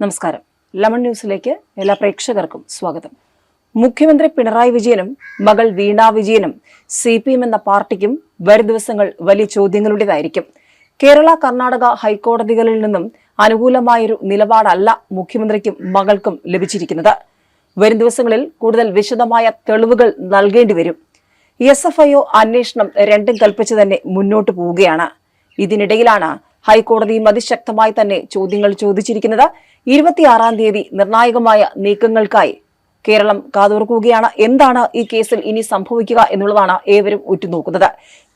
നമസ്കാരം. ലമൺ ന്യൂസിലേക്ക് എല്ലാ പ്രേക്ഷകർക്കും സ്വാഗതം. മുഖ്യമന്ത്രി പിണറായി വിജയനും മകൾ വീണ വിജയനും സി പി എം എന്ന പാർട്ടിക്കും വരും ദിവസങ്ങൾ വലിയ ചോദ്യങ്ങളുടേതായിരിക്കും. കേരള കർണാടക ഹൈക്കോടതികളിൽ നിന്നും അനുകൂലമായൊരു നിലപാടല്ല മുഖ്യമന്ത്രിക്കും മകൾക്കും ലഭിച്ചിരിക്കുന്നത്. വരും ദിവസങ്ങളിൽ കൂടുതൽ വിശദമായ തെളിവുകൾ നൽകേണ്ടി വരും. എസ് എഫ് ഐ ഒ അന്വേഷണം രണ്ടും കൽപ്പിച്ച് തന്നെ മുന്നോട്ട് പോവുകയാണ്. ഇതിനിടയിലാണ് ഹൈക്കോടതിയും അതിശക്തമായി തന്നെ ചോദ്യങ്ങൾ ചോദിച്ചിരിക്കുന്നത് ഇരുപത്തിയാറാം തീയതി നിർണായകമായ നീക്കങ്ങൾക്കായി കേരളം കാതോർക്കുകയാണ്. എന്താണ് ഈ കേസിൽ ഇനി സംഭവിക്കുക എന്നുള്ളതാണ് ഏവരും ഉറ്റുനോക്കുന്നത്.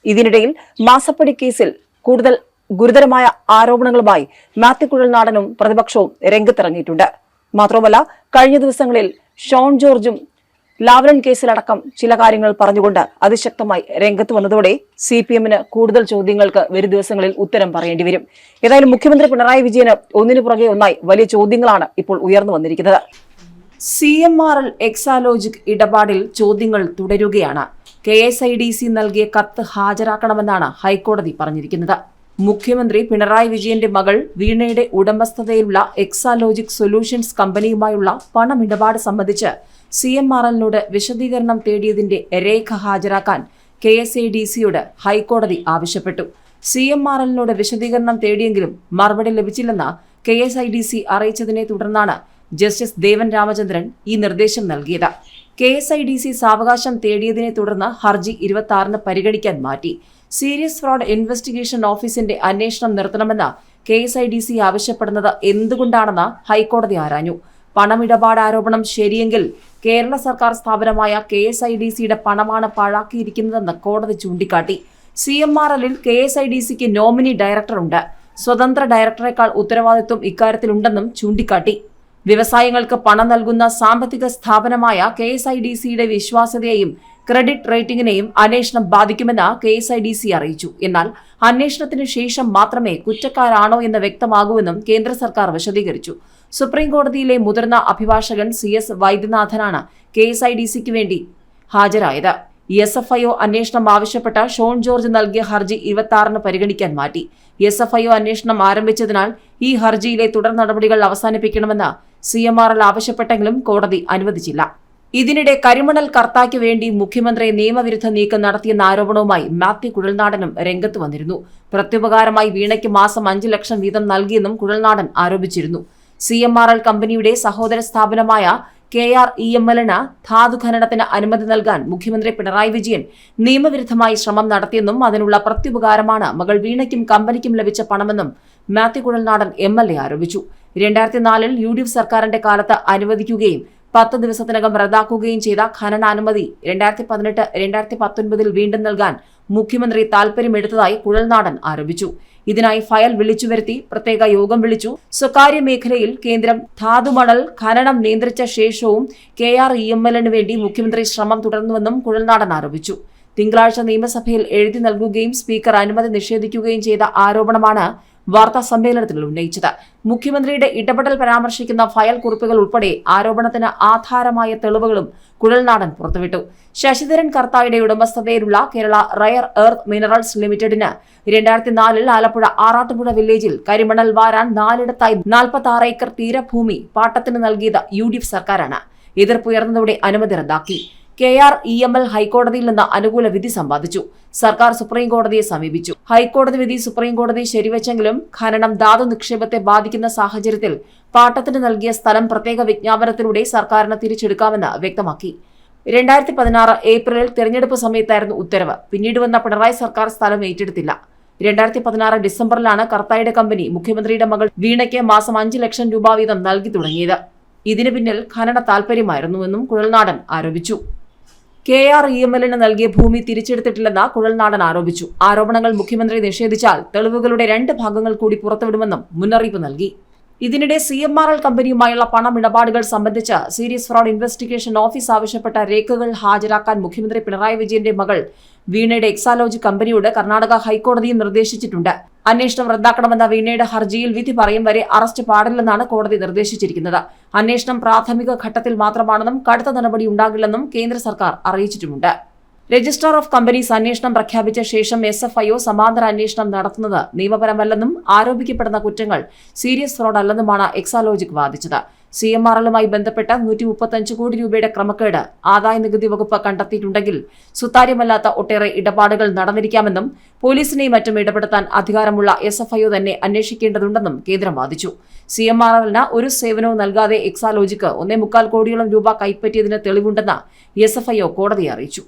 ഇതിനിടയിൽ മാസപ്പടി കേസിൽ കൂടുതൽ ഗുരുതരമായ ആരോപണങ്ങളുമായി മാത്യു കുഴൽനാടനും പ്രതിപക്ഷവും രംഗത്തിറങ്ങിയിട്ടുണ്ട്. മാത്രമല്ല കഴിഞ്ഞ ദിവസങ്ങളിൽ ഷോൺ ജോർജും ലാവ്ലൻ കേസിലടക്കം ചില കാര്യങ്ങൾ പറഞ്ഞുകൊണ്ട് അതിശക്തമായി രംഗത്ത് വന്നതോടെ സി പി എമ്മിന് കൂടുതൽ ചോദ്യങ്ങൾക്ക് വരും ദിവസങ്ങളിൽ ഉത്തരം പറയേണ്ടി വരും. ഏതായാലും മുഖ്യമന്ത്രി പിണറായി വിജയന് ഒന്നിനു പുറകെ ഒന്നായി വലിയ ചോദ്യങ്ങളാണ് ഇപ്പോൾ ഉയർന്നു വന്നിരിക്കുന്നത്. C M R L Exalogic ഇടപാടിൽ ചോദ്യങ്ങൾ തുടരുകയാണ്. K S I D C നൽകിയ കത്ത് ഹാജരാക്കണമെന്നാണ് ഹൈക്കോടതി പറഞ്ഞിരിക്കുന്നത്. മുഖ്യമന്ത്രി പിണറായി വിജയന്റെ മകൾ വീണയുടെ ഉടമസ്ഥതയിലുള്ള എക്സാലോജിക് സൊല്യൂഷൻസ് കമ്പനിയുമായുള്ള പണമിടപാട് സംബന്ധിച്ച് സി എം ആർ എല്ലിനോട് വിശദീകരണം തേടിയതിന്റെ രേഖ ഹാജരാക്കാൻ കെ എസ് ഐ ഡി സിയോട് ഹൈക്കോടതി ആവശ്യപ്പെട്ടു. സി എം ആർ എല്ലിനോട് വിശദീകരണം തേടിയെങ്കിലും മറുപടി ലഭിച്ചില്ലെന്ന് K S I D C അറിയിച്ചതിനെ തുടർന്നാണ് ജസ്റ്റിസ് ദേവൻ രാമചന്ദ്രൻ ഈ നിർദ്ദേശം നൽകിയത്. K S I D C സാവകാശം തേടിയതിനെ തുടർന്ന് ഹർജി ഇരുപത്തി ആറിന് പരിഗണിക്കാൻ മാറ്റി. സീരിയസ് ഫ്രോഡ് ഇൻവെസ്റ്റിഗേഷൻ ഓഫീസിന്റെ അന്വേഷണം നിർത്തണമെന്ന് K S I D C ആവശ്യപ്പെടുന്നത് എന്തുകൊണ്ടാണെന്ന് ഹൈക്കോടതി ആരാഞ്ഞു. പണമിടപാട് ആരോപണം ശരിയെങ്കിൽ കേരള സർക്കാർ സ്ഥാപനമായ കെ എസ് ഐ ഡി സിയുടെ പണമാണ് പാഴാക്കിയിരിക്കുന്നതെന്ന് കോടതി ചൂണ്ടിക്കാട്ടി. സി എം ആർ എല്ലിൽ കെ എസ് ഐ ഡി സിക്ക് നോമിനി ഡയറക്ടറുണ്ട്. സ്വതന്ത്ര ഡയറക്ടറേക്കാൾ ഉത്തരവാദിത്വം ഇക്കാര്യത്തിലുണ്ടെന്നും ചൂണ്ടിക്കാട്ടി. വ്യവസായങ്ങൾക്ക് പണം നൽകുന്ന സാമ്പത്തിക സ്ഥാപനമായ കെ എസ് ഐ ഡി സിയുടെ വിശ്വാസ്യതയെയും ക്രെഡിറ്റ് റേറ്റിംഗിനെയും അന്വേഷണം ബാധിക്കുമെന്ന് K S I D C അറിയിച്ചു. എന്നാൽ അന്വേഷണത്തിന് ശേഷം മാത്രമേ കുറ്റക്കാരാണോ എന്ന് വ്യക്തമാകൂവെന്നും കേന്ദ്ര സർക്കാർ വിശദീകരിച്ചു. സുപ്രീം കോടതിയിലെ മുതിർന്ന അഭിഭാഷകൻ സി എസ് വൈദ്യനാഥനാണ് കെ എസ് ഐ ഡി സിക്ക് വേണ്ടി ഹാജരായത്. എസ് എഫ് ഐ ഒ അന്വേഷണം ആവശ്യപ്പെട്ട ഷോൺ ജോർജ് നൽകിയ ഹർജി ഇരുപത്തി ആറിന് പരിഗണിക്കാൻ മാറ്റി. എസ് എഫ് ഐ ഒ അന്വേഷണം ആരംഭിച്ചതിനാൽ ഈ ഹർജിയിലെ തുടർ നടപടികൾ അവസാനിപ്പിക്കണമെന്ന് സി എം ആർ എൽ ആവശ്യപ്പെട്ടെങ്കിലും കോടതി അനുവദിച്ചില്ല. ഇതിനിടെ കരിമണൽ കർത്തായ്ക്ക് വേണ്ടി മുഖ്യമന്ത്രി നിയമവിരുദ്ധ നീക്കം നടത്തിയെന്ന ആരോപണവുമായി മാത്യു കുഴൽനാടനും രംഗത്ത് വന്നിരുന്നു. പ്രത്യുപകാരമായി വീണയ്ക്ക് മാസം അഞ്ച് ലക്ഷം വീതം നൽകിയെന്നും കുഴൽനാടൻ ആരോപിച്ചിരുന്നു. സി എം ആർ എൽ കമ്പനിയുടെ സഹോദര സ്ഥാപനമായ കെ ആർ ഇ എം എല്ലിന് ധാതു ഖനനത്തിന് അനുമതി നൽകാൻ മുഖ്യമന്ത്രി പിണറായി വിജയൻ നിയമവിരുദ്ധമായി ശ്രമം നടത്തിയെന്നും അതിനുള്ള പ്രത്യുപകാരമാണ് മകൾ വീണയ്ക്കും കമ്പനിക്കും ലഭിച്ച പണമെന്നും Mathew Kuzhalnadan M L A ആരോപിച്ചു. രണ്ടായിരത്തി നാലിൽ യു ഡി എഫ് സർക്കാരിന്റെ കാലത്ത് അനുവദിക്കുകയും പത്ത് ദിവസത്തിനകം റദ്ദാക്കുകയും ചെയ്ത ഖനനാനുമതി രണ്ടായിരത്തി പതിനെട്ട് രണ്ടായിരത്തി പത്തൊൻപതിൽ വീണ്ടും നൽകാൻ മുഖ്യമന്ത്രി താൽപര്യമെടുത്തതായി കുഴൽനാടൻ ആരോപിച്ചു. ഇതിനായി ഫയൽ വിളിച്ചു വരുത്തി പ്രത്യേക യോഗം വിളിച്ചു. സ്വകാര്യ മേഖലയിൽ കേന്ദ്രം ധാതുമണൽ ഖനനം നിയന്ത്രിച്ച ശേഷവും കെ ആർ ഇ എം എല്ലിന് വേണ്ടി മുഖ്യമന്ത്രി ശ്രമം തുടർന്നുവെന്നും കുഴൽനാടൻ ആരോപിച്ചു. തിങ്കളാഴ്ച നിയമസഭയിൽ എഴുതി നൽകുകയും സ്പീക്കർ അനുമതി നിഷേധിക്കുകയും ചെയ്ത ആരോപണമാണ് വാർത്താ സമ്മേളനത്തിൽ ഉന്നയിച്ചത്. മുഖ്യമന്ത്രിയുടെ ഇടപെടൽ പരാമർശിക്കുന്ന ഫയൽ കുറിപ്പുകൾ ഉൾപ്പെടെ ആരോപണത്തിന് ആധാരമായ തെളിവുകളും കുഴൽനാടൻ പുറത്തുവിട്ടു. ശശിധരൻ കർത്തായുടെ ഉടമസ്ഥതയിലുള്ള കേരള റയർ എർത്ത് മിനറൽസ് ലിമിറ്റഡിന് രണ്ടായിരത്തി നാലിൽ ആലപ്പുഴ ആറാട്ടുപുഴ വില്ലേജിൽ കരിമണൽ വാരാൻ നാലിടത്തായി നാൽപ്പത്തി ആറ് ഏക്കർ തീരഭൂമി പാട്ടത്തിന് നൽകിയത് യു ഡി എഫ് സർക്കാരാണ്. എതിർപ്പുയർന്നതോടെ അനുമതി റദ്ദാക്കി. K R E M L ഹൈക്കോടതിയിൽ നിന്ന് അനുകൂല വിധി സമ്പാദിച്ചു. സർക്കാർ സുപ്രീം കോടതിയെ സമീപിച്ചു. ഹൈക്കോടതി വിധി സുപ്രീം കോടതി ശരിവെച്ചെങ്കിലും ഖനനം ധാതു നിക്ഷേപത്തെ ബാധിക്കുന്ന സാഹചര്യത്തിൽ പാട്ടത്തിന് നൽകിയ സ്ഥലം പ്രത്യേക വിജ്ഞാപനത്തിലൂടെ സർക്കാരിന് തിരിച്ചെടുക്കാമെന്ന് വ്യക്തമാക്കി. രണ്ടായിരത്തി പതിനാറ് ഏപ്രിലിൽ തെരഞ്ഞെടുപ്പ് സമയത്തായിരുന്നു ഉത്തരവ്. പിന്നീട് വന്ന പിണറായി സർക്കാർ സ്ഥലം ഏറ്റെടുത്തില്ല. രണ്ടായിരത്തി പതിനാറ് ഡിസംബറിലാണ് കർത്തായുടെ കമ്പനി മുഖ്യമന്ത്രിയുടെ മകൾ വീണയ്ക്ക് മാസം അഞ്ച് ലക്ഷം രൂപ വീതം നൽകി തുടങ്ങിയത്. ഇതിനു പിന്നിൽ ഖനന താൽപര്യമായിരുന്നുവെന്നും കുഴൽനാടൻ ആരോപിച്ചു. കെ ആർ ഇ എം എല്ലിന് നൽകിയ ഭൂമി തിരിച്ചെടുത്തിട്ടില്ലെന്ന് കുഴൽനാടൻ ആരോപിച്ചു. ആരോപണങ്ങൾ മുഖ്യമന്ത്രി നിഷേധിച്ചാൽ തെളിവുകളുടെ രണ്ട് ഭാഗങ്ങൾ കൂടി പുറത്തുവിടുമെന്നും മുന്നറിയിപ്പ് നൽകി. ഇതിനിടെ സി എം ആർ എൽ കമ്പനിയുമായുള്ള പണമിടപാടുകൾ സംബന്ധിച്ച് സീരിയസ് ഫ്രോഡ് ഇൻവെസ്റ്റിഗേഷൻ ഓഫീസ് ആവശ്യപ്പെട്ട രേഖകൾ ഹാജരാക്കാൻ മുഖ്യമന്ത്രി പിണറായി വിജയന്റെ മകൾ വീണയുടെ എക്സാലോജി കമ്പനിയോട് കർണാടക ഹൈക്കോടതിയും നിർദ്ദേശിച്ചിട്ടുണ്ട്. അന്വേഷണം റദ്ദാക്കണമെന്ന വീണയുടെ ഹർജിയിൽ വിധി പറയും വരെ അറസ്റ്റ് പാടില്ലെന്നാണ് കോടതി നിർദ്ദേശിച്ചിരിക്കുന്നത്. അന്വേഷണം പ്രാഥമിക ഘട്ടത്തിൽ മാത്രമാണെന്നും കടുത്ത നടപടി ഉണ്ടാകില്ലെന്നും കേന്ദ്ര സർക്കാർ അറിയിച്ചിട്ടുമുണ്ട്. രജിസ്ട്രാർ ഓഫ് കമ്പനീസ് അന്വേഷണം പ്രഖ്യാപിച്ച ശേഷം എസ് എഫ് ഐഒ സമാന്തര അന്വേഷണം നടത്തുന്നത് നിയമപരമല്ലെന്നും ആരോപിക്കപ്പെടുന്ന കുറ്റങ്ങൾ സീരിയസ് ഫ്രോഡ് അല്ലെന്നുമാണ് എക്സാലോജിക് വാദിച്ചത്. സി എം ആർ എല്ലുമായി ബന്ധപ്പെട്ട നൂറ്റി മുപ്പത്തഞ്ച് കോടി രൂപയുടെ ക്രമക്കേട് ആദായ നികുതി വകുപ്പ് കണ്ടെത്തിയിട്ടുണ്ടെങ്കിൽ സുതാര്യമല്ലാത്ത ഒട്ടേറെ ഇടപാടുകൾ നടന്നിരിക്കാമെന്നും പോലീസിനെയും മറ്റും ഇടപെടുത്താൻ അധികാരമുള്ള എസ് എഫ് ഐഒ തന്നെ അന്വേഷിക്കേണ്ടതുണ്ടെന്നും കേന്ദ്രം വാദിച്ചു. സി എം ആർ എല്ലിന് ഒരു സേവനവും നൽകാതെ എക്സാലോജിക്ക് ഒന്നേ മുക്കാൽ കോടിയോളം രൂപ കൈപ്പറ്റിയതിന് തെളിവുണ്ടെന്ന് എസ് എഫ് ഐഒ കോടതിയെ അറിയിച്ചു.